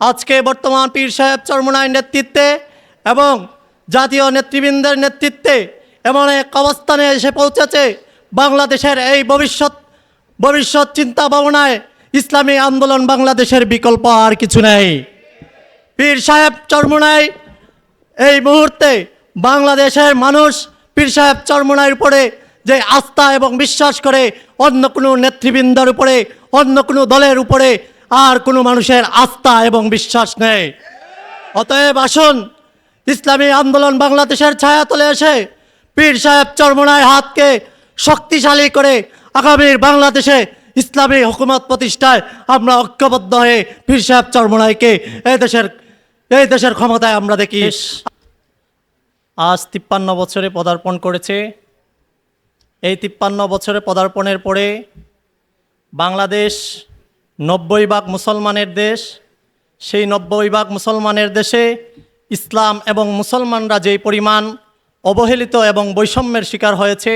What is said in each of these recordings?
আজকে বর্তমান পীর সাহেব চরমনায়ের নেতৃত্বে এবং জাতীয় নেতৃবৃন্দের নেতৃত্বে এমন এক অবস্থানে এসে পৌঁছেছে বাংলাদেশের এই ভবিষ্যৎ ভবিষ্যৎ চিন্তা ভাবনায় ইসলামী আন্দোলন বাংলাদেশের বিকল্প আর কিছু নেই। পীর সাহেব চরমনায় এই মুহূর্তে বাংলাদেশের মানুষ পীর সাহেব চরমনার উপরে যে আস্থা এবং বিশ্বাস করে অন্য কোনো নেতৃবৃন্দের উপরে, অন্য কোনো দলের উপরে আর কোনো মানুষের আস্থা এবং বিশ্বাস নেই। অতএব আসুন, ইসলামী আন্দোলন বাংলাদেশের ছায়া ছায়াতলে এসে পীর সাহেব চরমনায় হাতকে শক্তিশালী করে আগামীর বাংলাদেশে ইসলামী হুকুমত প্রতিষ্ঠায় আমরা ঐক্যবদ্ধ হয়ে পীর সাহেব চরমনাইকে এই দেশের এই দেশের ক্ষমতায় আমরা দেখি। আজ তিপ্পান্ন বছরে পদার্পণ করেছে। এই তিপ্পান্ন বছরে পদার্পণের পরে বাংলাদেশ নব্বই ভাগ মুসলমানের দেশ, সেই নব্বই ভাগ মুসলমানের দেশে ইসলাম এবং মুসলমানরা যেই পরিমাণ অবহেলিত এবং বৈষম্যের শিকার হয়েছে,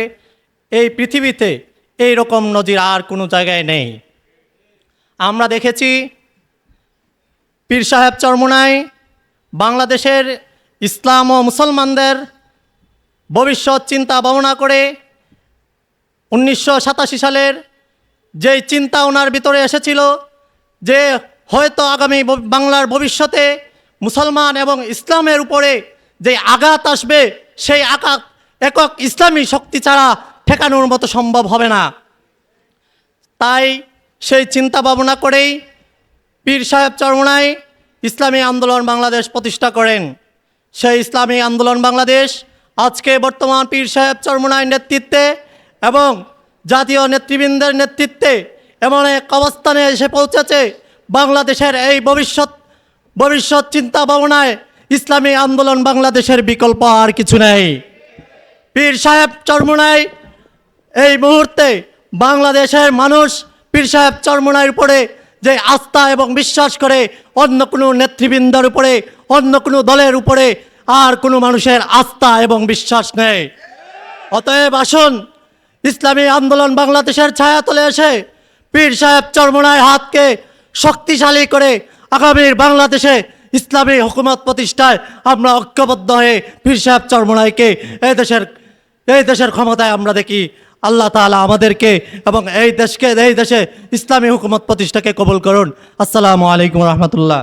এই পৃথিবীতে এই রকম নজির আর কোনো জায়গায় নেই। আমরা দেখেছি পীর সাহেব চরমোনাই বাংলাদেশের ইসলাম ও মুসলমানদের ভবিষ্যৎ চিন্তা ভাবনা করে উনিশশো সাতাশি সালের যেই চিন্তা ওনার ভিতরে এসেছিল যে হয়তো আগামী বাংলার ভবিষ্যতে মুসলমান এবং ইসলামের উপরে যে আঘাত আসবে, সেই আঘাত একক ইসলামী শক্তি ছাড়া ঠেকানোর মতো সম্ভব হবে না। তাই সেই চিন্তা ভাবনা করেই পীর সাহেব চরমনাই ইসলামী আন্দোলন বাংলাদেশ প্রতিষ্ঠা করেন। সেই ইসলামী আন্দোলন বাংলাদেশ আজকে বর্তমান পীর সাহেব চরমনাইয়ের নেতৃত্বে এবং জাতীয় নেতৃবৃন্দের নেতৃত্বে এমন এক অবস্থানে এসে পৌঁছেছে বাংলাদেশের এই ভবিষ্যৎ ভবিষ্যৎ চিন্তা ভাবনায় ইসলামী আন্দোলন বাংলাদেশের বিকল্প আর কিছু নেই। পীর সাহেব চরমনাই এই মুহূর্তে বাংলাদেশের মানুষ পীর সাহেব চরমনার উপরে যে আস্থা এবং বিশ্বাস করে, অন্য কোনো নেতৃবৃন্দর উপরে, অন্য কোনো দলের উপরে আর কোনো মানুষের আস্থা এবং বিশ্বাস নেই। অতএব আসুন ইসলামী আন্দোলন বাংলাদেশের ছায়া ছায়াতলে এসে পীর সাহেব চরমনায় হাতকে শক্তিশালী করে আগামীর বাংলাদেশে ইসলামী হুকুমত প্রতিষ্ঠায় আমরা ঐক্যবদ্ধ হয়ে পীর সাহেব চরমনাইকে এই দেশের এই দেশের ক্ষমতায় আমরা দেখি। আল্লাহ তাআলা আমাদেরকে এবং এই দেশকে, এই দেশে ইসলামী হুকুমত প্রতিষ্ঠাকে কবুল করুন। আসসালামু আলাইকুম রহমতুল্লাহ।